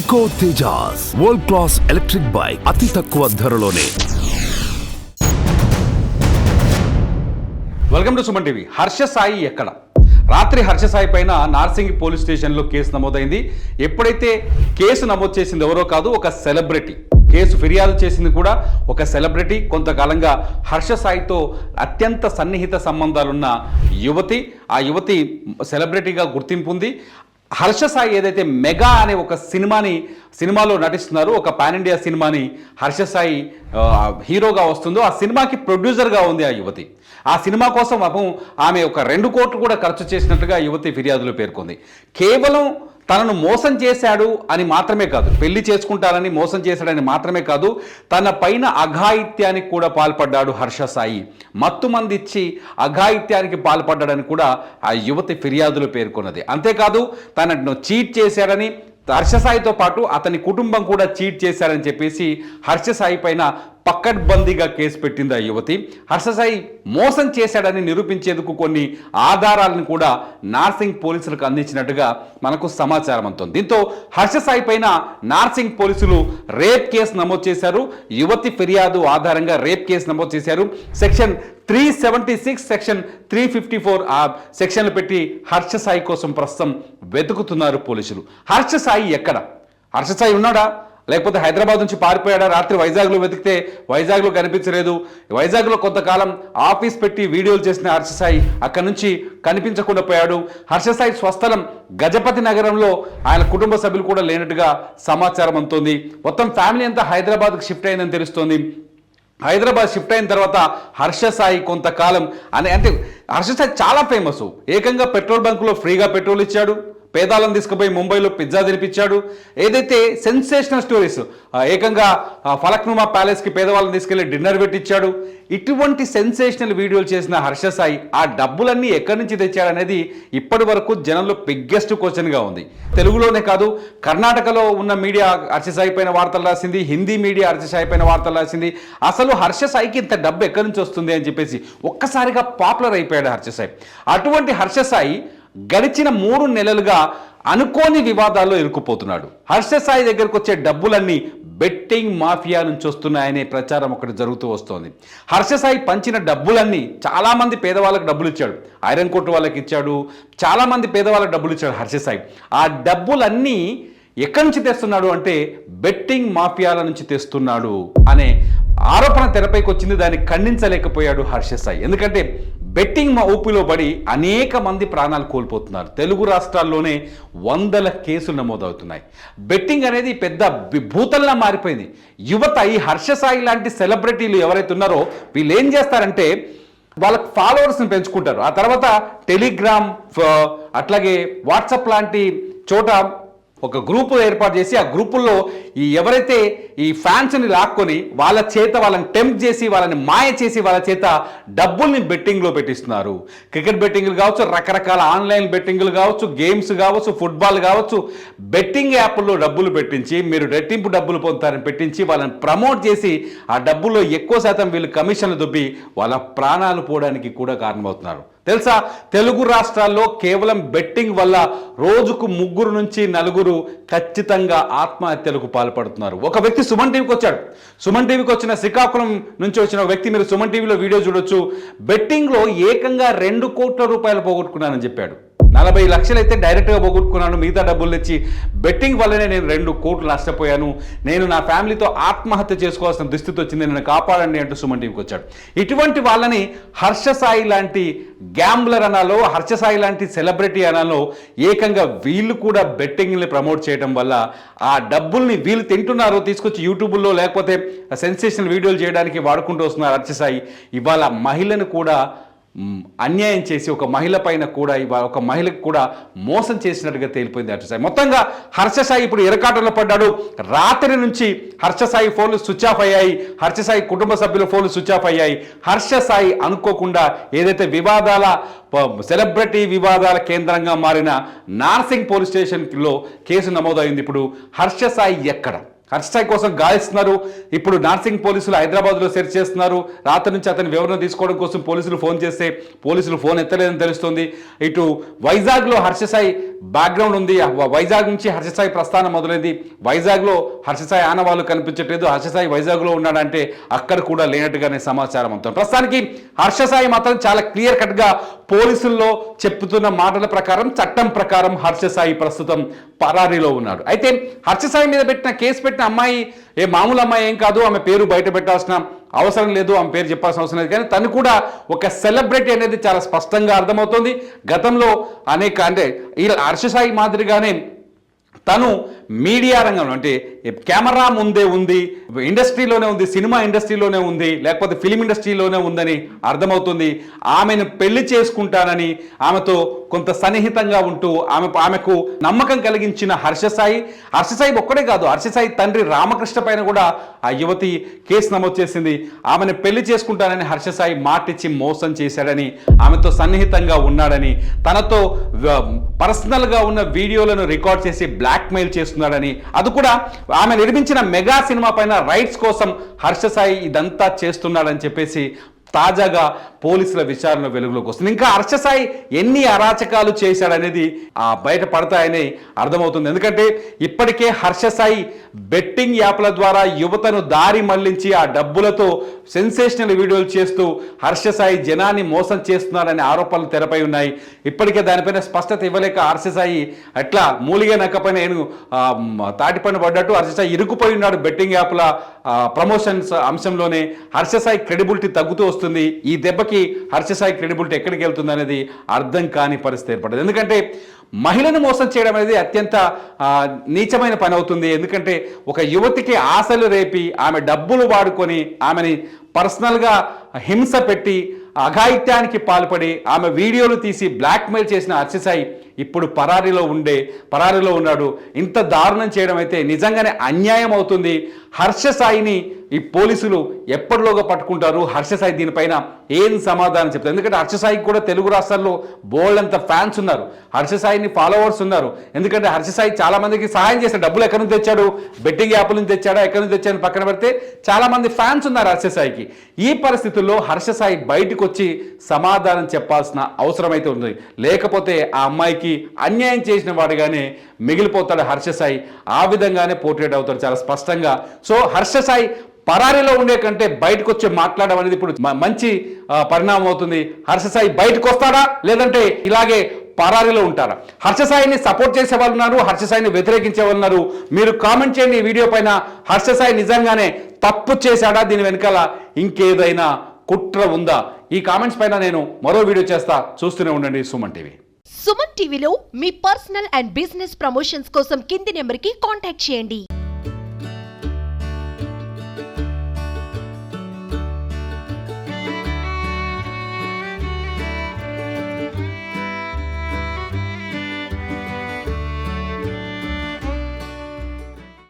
Eco Tejas world class electric bike అతి తక్కువ ధరలోనే welcome to Suman TV Harsha Sai ఎక్కడ రాత్రి హర్ష సాయి పైన నార్సింగి పోలీస్ స్టేషన్లో కేసు నమోదైంది ఎప్పుడైతే కేసు నమోదు చేసింది ఎవరో కాదు ఒక సెలబ్రిటీ కేసు ఫిర్యాదు చేసింది కూడా ఒక సెలబ్రిటీ కొంతకాలంగా హర్ష సాయితో అత్యంత సన్నిహిత సంబంధాలున్న యువతి. ఆ యువతి సెలబ్రిటీగా గుర్తింపు ఉంది హర్ష సాయి ఏదైతే మెగా అనే ఒక సినిమాని సినిమాలో నటిస్తున్నారు ఒక పాన్ ఇండియా సినిమాని హర్ష సాయి హీరోగా వస్తుందో ఆ సినిమాకి ప్రొడ్యూసర్గా ఉంది ఆ యువతి. ఆ సినిమా కోసం పాపం ఆమె ఒక రెండు కోట్లు కూడా ఖర్చు చేసినట్టుగా యువతి ఫిర్యాదులో పేర్కొంది. కేవలం తనను మోసం చేశాడు అని మాత్రమే కాదు పెళ్ళి చేసుకుంటానని మోసం చేశాడని మాత్రమే కాదు తన పైన అఘాయిత్యానికి కూడా పాల్పడ్డాడు హర్ష సాయి. మత్తు మంది ఇచ్చి అఘాయిత్యానికి పాల్పడ్డాడని కూడా ఆ యువతి ఫిర్యాదులో పేర్కొన్నది. అంతేకాదు తనను చీట్ చేశాడని హర్షసాయితో పాటు అతని కుటుంబం కూడా చీట్ చేశారని చెప్పేసి హర్షసాయి పైన పక్కడ్బందీగా కేసు పెట్టింది ఆ యువతి. హర్షసాయి మోసం చేశాడని నిరూపించేందుకు కొన్ని ఆధారాలను కూడా నార్సింగ్ పోలీసులకు అందించినట్టుగా మనకు సమాచారం అందుతుంది. దీంతో హర్షసాయి పైన నార్సింగ్ పోలీసులు రేప్ కేసు నమోదు చేశారు. యువతి ఫిర్యాదు ఆధారంగా రేప్ కేసు నమోదు చేశారు. Section three seventy six section three fifty four ఆ సెక్షన్లు పెట్టి హర్ష సాయి కోసం ప్రస్తుతం వెతుకుతున్నారు పోలీసులు. హర్ష సాయి ఎక్కడ? హర్ష సాయి ఉన్నాడా? లేకపోతే హైదరాబాద్ నుంచి పారిపోయాడా? రాత్రి వైజాగ్లో వెతికితే వైజాగ్లో కనిపించలేదు. వైజాగ్లో కొంతకాలం ఆఫీస్ పెట్టి వీడియోలు చేసిన హర్ష సాయి అక్కడి నుంచి కనిపించకుండా పోయాడు. హర్ష సాయి స్వస్థలం గజపతి నగరంలో ఆయన కుటుంబ సభ్యులు కూడా లేనట్టుగా సమాచారం అందుతోంది. మొత్తం ఫ్యామిలీ అంతా హైదరాబాద్కి షిఫ్ట్ అయిందని తెలుస్తోంది. హైదరాబాద్ షిఫ్ట్ అయిన తర్వాత హర్ష సాయి కొంతకాలం అనే అంటే హర్ష సాయి చాలా ఫేమస్. ఏకంగా పెట్రోల్ బంకులో ఫ్రీగా పెట్రోల్ ఇచ్చాడు. పేదాలను తీసుకుపోయి ముంబైలో పిజ్జా తినిపించాడు. ఏదైతే సెన్సేషనల్ స్టోరీస్ ఏకంగా ఫలక్నుమా ప్యాలెస్కి పేదవాళ్ళని తీసుకెళ్ళి డిన్నర్ పెట్టించాడు. ఇటువంటి సెన్సేషనల్ వీడియోలు చేసిన హర్ష సాయి ఆ డబ్బులన్నీ ఎక్కడి నుంచి తెచ్చాడనేది ఇప్పటి వరకు జనంలో బిగ్గెస్ట్ క్వశ్చన్గా ఉంది. తెలుగులోనే కాదు కర్ణాటకలో ఉన్న మీడియా హర్ష సాయి పైన వార్తలు రాసింది హిందీ మీడియా హర్ష సాయి పైన వార్తలు రాసింది. అసలు హర్ష సాయికి ఇంత డబ్బు ఎక్కడి నుంచి వస్తుంది అని చెప్పేసి ఒక్కసారిగా పాపులర్ అయిపోయాడు హర్ష సాయి. అటువంటి హర్ష సాయి గడిచిన మూడు నెలలుగా అనుకోని వివాదాల్లో ఇరుక్కుపోతున్నాడు. హర్ష సాయి దగ్గరకు వచ్చే డబ్బులన్నీ బెట్టింగ్ మాఫియా నుంచి వస్తున్నాయనే ప్రచారం ఒకటి జరుగుతూ వస్తోంది. హర్ష సాయి పంచిన డబ్బులన్నీ చాలామంది పేదవాళ్ళకి డబ్బులు ఇచ్చాడు. ఐరన్ కోట్ వాళ్ళకి ఇచ్చాడు. చాలామంది పేదవాళ్ళకి డబ్బులు ఇచ్చాడు హర్షసాయి. ఆ డబ్బులన్నీ ఎక్కడి నుంచి తెస్తున్నాడు అంటే బెట్టింగ్ మాఫియాల నుంచి తెస్తున్నాడు అనే ఆరోపణ తెరపైకి వచ్చింది దాన్ని ఖండించలేకపోయాడు హర్షసాయి. ఎందుకంటే బెట్టింగ్ మా ఊపిలో పడి అనేక మంది ప్రాణాలు కోల్పోతున్నారు. తెలుగు రాష్ట్రాల్లోనే వందల కేసులు నమోదవుతున్నాయి. బెట్టింగ్ అనేది పెద్ద విభూతంలా మారిపోయింది. యువత ఈ హర్ష సాయి లాంటి సెలబ్రిటీలు ఎవరైతే ఉన్నారో వీళ్ళు ఏం చేస్తారంటే వాళ్ళ ఫాలోవర్స్ని పెంచుకుంటారు. ఆ తర్వాత టెలిగ్రామ్ అట్లాగే వాట్సాప్ లాంటి చోట ఒక గ్రూపు ఏర్పాటు చేసి ఆ గ్రూపుల్లో ఈ ఎవరైతే ఈ ఫ్యాన్స్ని లాక్కొని వాళ్ళ చేత వాళ్ళని టెంప్ట్ చేసి వాళ్ళని మాయ చేసి వాళ్ళ చేత డబ్బుల్ని బెట్టింగ్లో పెట్టిస్తున్నారు. క్రికెట్ బెట్టింగ్లు కావచ్చు రకరకాల ఆన్లైన్ బెట్టింగ్లు కావచ్చు గేమ్స్ కావచ్చు ఫుట్బాల్ కావచ్చు బెట్టింగ్ యాప్ల్లో డబ్బులు పెట్టించి మీరు రెట్టింపు డబ్బులు పొందుతారని పెట్టించి వాళ్ళని ప్రమోట్ చేసి ఆ డబ్బుల్లో ఎక్కువ శాతం వీళ్ళు కమిషన్లు దొబ్బి వాళ్ళ ప్రాణాలు పోవడానికి కూడా కారణమవుతున్నారు. తెలుసా? తెలుగు రాష్ట్రాల్లో కేవలం బెట్టింగ్ వల్ల రోజుకు ముగ్గురు నుంచి నలుగురు ఖచ్చితంగా ఆత్మహత్యలకు పాల్పడుతున్నారు. ఒక వ్యక్తి సుమన్ టీవీకి వచ్చాడు. సుమన్ టీవీకి వచ్చిన శ్రీకాకుళం నుంచి వచ్చిన ఒక వ్యక్తి మీరు సుమన్ టీవీలో వీడియో చూడొచ్చు. బెట్టింగ్లో ఏకంగా రెండు కోట్ల రూపాయలు పోగొట్టుకున్నానని చెప్పాడు. నలభై లక్షలు అయితే డైరెక్ట్గా పోగొట్టుకున్నాను మిగతా డబ్బులు తెచ్చి బెట్టింగ్ వల్లనే నేను రెండు కోట్లు నష్టపోయాను. నేను నా ఫ్యామిలీతో ఆత్మహత్య చేసుకోవాల్సిన దుస్థితి వచ్చింది నేను కాపాడండి అంటూ సుమన్ టీవీకి వచ్చాడు. ఇటువంటి వాళ్ళని హర్ష సాయి లాంటి గ్యాంబ్లర్ అనాలో హర్ష సాయి లాంటి సెలబ్రిటీ అనాలో ఏకంగా వీళ్ళు కూడా బెట్టింగ్ని ప్రమోట్ చేయడం వల్ల ఆ డబ్బుల్ని వీళ్ళు తింటున్నారు తీసుకొచ్చి యూట్యూబ్లో లేకపోతే సెన్సేషనల్ వీడియోలు చేయడానికి వాడుకుంటూ వస్తున్నారు హర్ష సాయి ఇవాళ మహిళను కూడా అన్యాయం చేసి ఒక మహిళ పైన కూడా ఒక మహిళకు కూడా మోసం చేసినట్టుగా తేలిపోయింది హర్షసాయి మొత్తంగా హర్షసాయి ఇప్పుడు ఎరకాటంలో పడ్డాడు. రాత్రి నుంచి హర్షసాయి ఫోన్లు స్విచ్ ఆఫ్ అయ్యాయి. హర్షసాయి కుటుంబ సభ్యుల ఫోన్లు స్విచ్ ఆఫ్ అయ్యాయి. హర్షసాయి అనుకోకుండా ఏదైతే వివాదాల సెలబ్రిటీ వివాదాల కేంద్రంగా మారిన నార్సింగ్ పోలీస్ స్టేషన్లో కేసు నమోదైంది ఇప్పుడు. హర్షసాయి ఎక్కడ? హర్షసాయి కోసం గాలిస్తున్నారు. ఇప్పుడు నార్సింగ్ పోలీసులు హైదరాబాద్లో సెర్చ్ చేస్తున్నారు. రాత్రి నుంచి అతని వివరణ తీసుకోవడం కోసం పోలీసులు ఫోన్ చేస్తే పోలీసులు ఫోన్ ఎత్తలేదని తెలుస్తుంది. ఇటు వైజాగ్లో హర్షసాయి బ్యాక్గ్రౌండ్ ఉంది. వైజాగ్ నుంచి హర్షసాయి ప్రస్థానం మొదలైంది. వైజాగ్లో హర్షసాయి ఆనవాళ్ళు కనిపించట్లేదు. హర్షసాయి వైజాగ్లో ఉన్నాడంటే అక్కడ కూడా లేనట్టుగానే సమాచారం అవుతుంది ప్రస్తుతానికి హర్షసాయి మాత్రం చాలా క్లియర్ కట్గా పోలీసుల్లో చెప్తున్న మాటల ప్రకారం చట్టం ప్రకారం హర్షసాయి ప్రస్తుతం పరారీలో ఉన్నాడు. అయితే హర్షసాయి మీద పెట్టిన కేసు పెట్టిన అమ్మాయి ఏ మామూలు అమ్మాయి ఏం కాదు ఆమె పేరు బయట పెట్టాల్సిన అవసరం లేదు ఆమె పేరు చెప్పాల్సిన అవసరం లేదు. కానీ తను కూడా ఒక సెలబ్రిటీ అనేది చాలా స్పష్టంగా అర్థమవుతుంది. గతంలో అనేక అంటే ఈ హర్షసాయి మాదిరిగానే తను మీడియా రంగంలో అంటే కెమెరా ముందే ఉంది ఇండస్ట్రీలోనే ఉంది సినిమా ఇండస్ట్రీలోనే ఉంది లేకపోతే ఫిలిం ఇండస్ట్రీలోనే ఉందని అర్థమవుతుంది. ఆమెను పెళ్ళి చేసుకుంటానని ఆమెతో కొంత సన్నిహితంగా ఉంటూ ఆమె ఆమెకు నమ్మకం కలిగించిన హర్షసాయి హర్షసాయి ఒక్కడే కాదు హర్షసాయి తండ్రి రామకృష్ణ పైన కూడా ఆ యువతి కేసు నమోదు చేసింది. ఆమెను పెళ్ళి చేసుకుంటానని హర్షసాయి మాటిచ్చి మోసం చేశాడని ఆమెతో సన్నిహితంగా ఉన్నాడని తనతో పర్సనల్గా ఉన్న వీడియోలను రికార్డ్ చేసి బ్లాక్మెయిల్ చేస్తున్నాడని అది కూడా ఆమె నిర్మించిన మెగా సినిమా పైన రైట్స్ కోసం హర్షసాయి ఇదంతా చేస్తున్నాడని చెప్పేసి తాజాగా పోలీసుల విచారణ వెలుగులోకి వస్తుంది. ఇంకా హర్షసాయి ఎన్ని అరాచకాలు చేశాడనేది ఆ బయట పడతాయని అర్థమవుతుంది. ఎందుకంటే ఇప్పటికే హర్షసాయి బెట్టింగ్ యాప్ల ద్వారా యువతను దారి మళ్ళించి ఆ డబ్బులతో సెన్సేషనల్ వీడియోలు చేస్తూ హర్షసాయి జనాన్ని మోసం చేస్తున్నాడనే ఆరోపణలు తెరపై ఉన్నాయి. ఇప్పటికే దానిపైన స్పష్టత ఇవ్వలేక హర్షసాయి అట్లా మూలిగే నక్కపైన నేను తాటిపైన పడ్డట్టు హర్షసాయి ఇరుకుపోయి ఉన్నాడు బెట్టింగ్ యాప్ల ప్రమోషన్స్ అంశంలోనే. హర్షసాయి క్రెడిబిలిటీ తగ్గుతూ వస్తుంది. ఈ దెబ్బకి హర్షసాయి క్రెడిబిలిటీ ఎక్కడికి వెళ్తుంది అనేది అర్థం కాని పరిస్థితి ఏర్పడింది ఎందుకంటే మహిళను మోసం చేయడం అనేది అత్యంత నీచమైన పని అవుతుంది. ఎందుకంటే ఒక యువతికి ఆశలు రేపి ఆమె డబ్బులు వాడుకొని ఆమెని పర్సనల్గా హింస పెట్టి అఘాయిత్యానికి పాల్పడి ఆమె వీడియోలు తీసి బ్లాక్మెయిల్ చేసిన హర్షసాయి ఇప్పుడు పరారీలో ఉండే పరారీలో ఉన్నాడు. ఇంత దారుణం చేయడం అయితే నిజంగానే అన్యాయం అవుతుంది. హర్షసాయిని ఈ పోలీసులు ఎప్పటిలోగా పట్టుకుంటారు? హర్షసాయి దీనిపైన ఏం సమాధానం చెప్తారు? ఎందుకంటే హర్షసాయికి కూడా తెలుగు రాష్ట్రాల్లో బోల్డ్ అంత ఫ్యాన్స్ ఉన్నారు. హర్షసాయిని ఫాలోవర్స్ ఉన్నారు. ఎందుకంటే హర్షసాయి చాలా మందికి సహాయం చేశాడు. డబ్బులు ఎక్కడి నుంచి తెచ్చాడు? బెట్టింగ్ యాప్ల నుంచి తెచ్చాడా? ఎక్కడి నుంచి తెచ్చాడని పక్కన పెడితే చాలా మంది ఫ్యాన్స్ ఉన్నారు హర్షసాయికి ఈ పరిస్థితుల్లో హర్షసాయి బయటకు వచ్చి సమాధానం చెప్పాల్సిన అవసరం అయితే ఉంది. లేకపోతే ఆ అమ్మాయికి అన్యాయం చేసిన వాడిగానే మిగిలిపోతాడు హర్షసాయి ఆ విధంగానే పోర్ట్రేట్ అవుతాడు చాలా స్పష్టంగా. సో హర్షసాయి పరారీలో ఉండే కంటే బయటకు వచ్చి మాట్లాడడం అనేది ఇప్పుడు మంచి పరిణామం అవుతుంది. హర్షసాయి బయటకు వస్తాడా లేదంటే ఇలాగే పరారీలో ఉంటారా హర్షసాయిని సపోర్ట్ చేసే వాళ్ళు ఉన్నారు హర్షసాయిని వ్యతిరేకించే వాళ్ళు ఉన్నారు. మీరు కామెంట్ చేయండి ఈ వీడియో పైన. హర్షసాయి నిజంగానే తప్పు చేశాడా? దీని వెనకాల ఇంకేదైనా కుట్ర ఉందా? ఈ కామెంట్స్ పైన నేను మరో వీడియో చేస్తా. చూస్తూనే ఉండండి సుమన్ టీవీ. సుమన్ టీవీలో మీ పర్సనల్ అండ్ బిజినెస్ ప్రమోషన్స్ కోసం కింది నెంబర్కి కాంటాక్ట్ చేయండి.